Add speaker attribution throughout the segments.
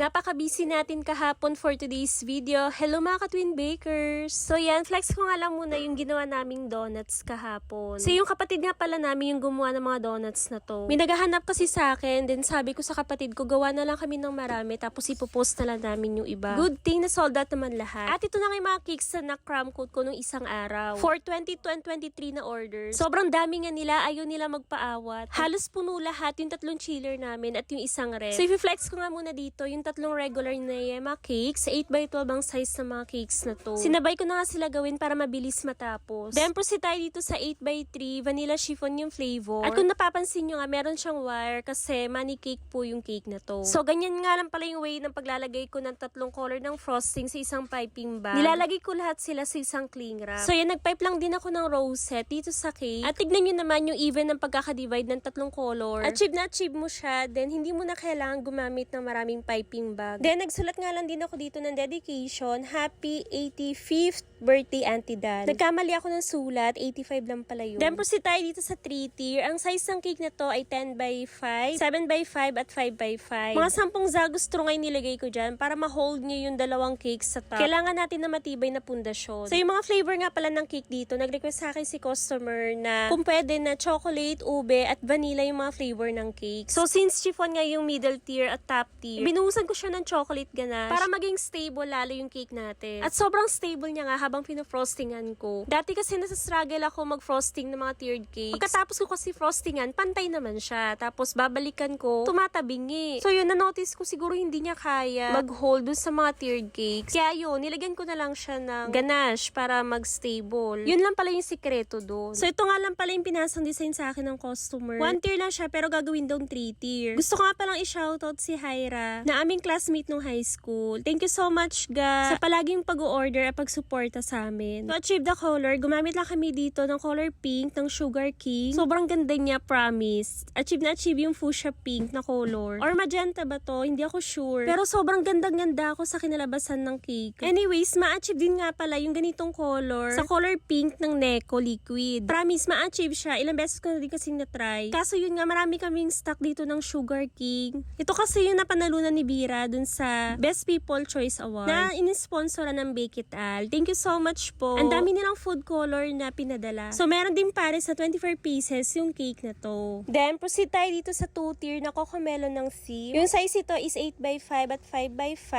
Speaker 1: Napaka-busy natin kahapon for today's video. Hello mga ka-twin bakers! So yan, flex ko nga lang muna yung ginawa naming donuts kahapon. So yung kapatid nga pala namin yung gumawa ng mga donuts na to. May naghahanap kasi sa akin, then sabi ko sa kapatid ko, gawa na lang kami ng marami, tapos ipopost na lang namin yung iba. Good thing na sold out naman lahat. At ito na nga yung mga cakes na na-cram coat ko nung isang araw. For 22 and 23 na orders. Sobrang dami nga nila, ayaw nila magpaawat. Halos puno lahat yung tatlong chiller namin at yung isang red. So i-flex ko nga muna dito yung tatlong regular na Yema cakes. 8x12 ang size ng mga cakes na to. Sinabay ko na nga sila gawin para mabilis matapos. Then proceed tayo dito sa 8x3 vanilla chiffon yung flavor. At kung napapansin nyo nga, meron siyang wire kasi money cake po yung cake na to. So ganyan nga lang pala yung way ng paglalagay ko ng tatlong color ng frosting sa isang piping bag. Nilalagay ko lahat sila sa isang cling wrap. So yan, nagpipe lang din ako ng rosette dito sa cake. At tignan nyo naman yung even ng pagkakadivide ng tatlong color. Achieve na achieve mo siya, then hindi mo na kailangan gumamit ng maraming piping bag. Then nagsulat nga lang din ako dito ng dedication, Happy 85th Birthday Auntie Dan. Nagkamali ako ng sulat, 85 lang pala yun. Then proceed tayo dito sa 3 tier. Ang size ng cake na to ay 10 by 5, 7 by 5 at 5 by 5. Mga sampung zagustro nga yung nilagay ko dyan para ma-hold nyo yung dalawang cakes sa top. Kailangan natin na matibay na pundasyon. So yung mga flavor nga pala ng cake dito, nag-request sa akin si customer na kung pwede na chocolate, ube at vanilla yung mga flavor ng cake. So since chiffon nga yung middle tier at top tier, binuhusan ko siya ng chocolate ganache para maging stable lalo yung cake natin. At sobrang stable niya nga habang pinofrostingan ko. Dati kasi nasa-struggle ako mag-frosting ng mga tiered cakes. Pagkatapos ko kasi frostingan, pantay naman siya. Tapos babalikan ko, tumatabingi. So yun, na-notice ko siguro hindi niya kaya mag-hold dun sa mga tiered cakes. Kaya yun, nilagyan ko na lang siya ng ganache para mag-stable. Yun lang pala yung sikreto doon. So ito nga lang pala yung pinasang design sa akin ng customer. One tier lang siya pero gagawin daw three tier. Gusto ko nga palang i-shoutout si Hyra na aming classmate nung high school. Thank you so much ga sa palaging pag-order at pag-suporta sa amin. To achieve the color, gumamit lang kami dito ng color pink ng Sugar King. Sobrang ganda niya, promise. Achieve na achieve yung fuchsia pink na color. Or magenta ba to? Hindi ako sure. Pero sobrang gandang-ganda ako sa kinalabasan ng cake. Anyways, ma-achieve din nga pala yung ganitong color sa color pink ng Neko liquid. Promise, ma-achieve siya. Ilang beses ko na din kasing na-try. Kaso yun nga, marami kaming stock dito ng Sugar King. Ito kasi yung napanalunan ni Bira dun sa Best People Choice Award na inisponsora ng Bake It Al. Thank you so much po. Ang dami nilang food color na pinadala. So, meron din pares na 24 pieces yung cake na to. Then, proceed tayo dito sa 2 tier na cocomelon ng Theme. Yung size ito is 8x5 at 5x5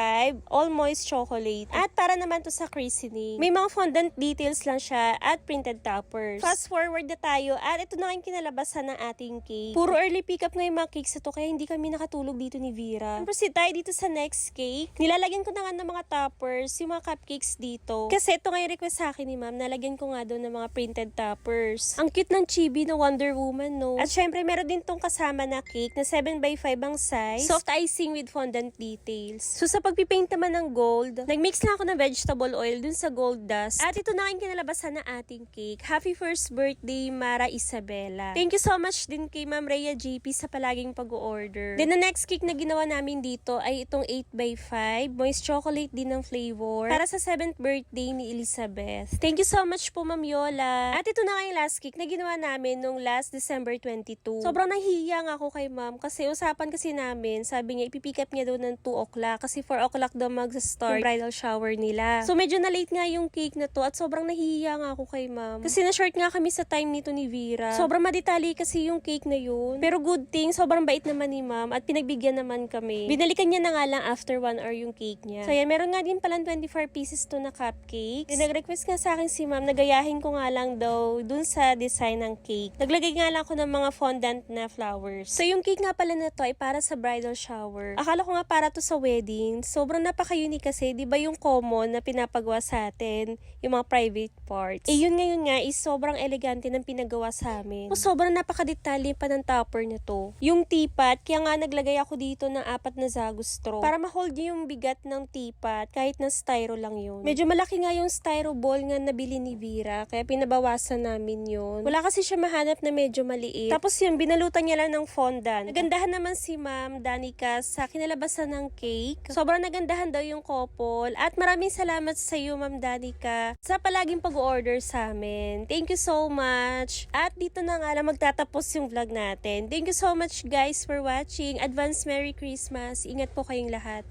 Speaker 1: all moist chocolate. At para naman to sa christening. May mga fondant details lang siya at printed toppers. Fast forward na tayo at ito na yung kinalabasan ng ating cake. Puro early pickup nga yung mga cakes ito kaya hindi kami nakatulog dito ni Vera. Proceed tayo dito sa next cake. Nilalagyan ko na nga ng mga toppers, yung mga cupcakes dito. Kasi ito nga yung request sa akin ni ma'am, nalagyan ko nga doon ng mga printed toppers. Ang cute ng chibi na Wonder Woman, no? At syempre, meron din tong kasama na cake na 7x5 ang size. Soft icing with fondant details. So sa pagpipaint naman ng gold, nagmix lang ako ng vegetable oil dun sa gold dust. At ito na yung kinalabasan ng ating cake. Happy first birthday, Mara Isabella. Thank you so much din kay Ma'am Rhea JP sa palaging pag-order. Then the next cake na ginawa namin dito ay itong 8x5. Moist chocolate din ng flavor. Para sa 7th birthday ni Elizabeth. Thank you so much po, Ma'am Yola. At ito na nga yung last cake na ginawa namin nung last December 22. Sobrang nahihiya nga ako kay Ma'am kasi usapan kasi namin, sabi niya ipipick up niya daw ng 2 o'clock kasi 4 o'clock daw mag-start yung bridal shower nila. So medyo na late nga yung cake na to at sobrang nahihiya ako kay Ma'am. Kasi na-short nga kami sa time nito ni Vera. Sobrang madetali kasi yung cake na yun. Pero good thing, sobrang bait naman ni Ma'am at pinagbigyan naman kami. Binalikan niya na nga lang after 1 hour yung cake niya. So yan, meron nga din palang 24 pieces to na cupcakes. Then nag-request nga sa akin si Ma'am, nagayahin ko nga lang daw dun sa design ng cake. Naglagay nga lang ako ng mga fondant na flowers. So yung cake nga pala na to ay para sa bridal shower. Akala ko nga para to sa wedding. Sobrang napaka-unique kasi, di ba yung common na pinapagawa sa atin, yung mga private parts. Eh yun ngayon nga is sobrang elegante ng pinagawa sa amin. O, sobrang napaka-detalye pa ng topper na to. Yung teapot, kaya nga naglagay ako dito ng apat na zagus straw para ma-hold yung bigat ng teapot kahit na styro lang yun. Medyo malaki nga yung styro ball nga nabili ni Vera, kaya pinabawasan namin yun. Wala kasi siya mahanap na medyo maliit. Tapos yun, binalutan niya lang ng fondant. Nagandahan naman si Ma'am Danica sa kinalabasan ng cake. Sobrang nagandahan daw yung couple. At maraming salamat sa iyo, Ma'am Danica, sa palaging pag-order sa amin. Thank you so much. At dito na nga lang magtatapos yung vlog natin. Thank you so much guys for watching. Advance Merry Christmas. Ingat po kayong lahat.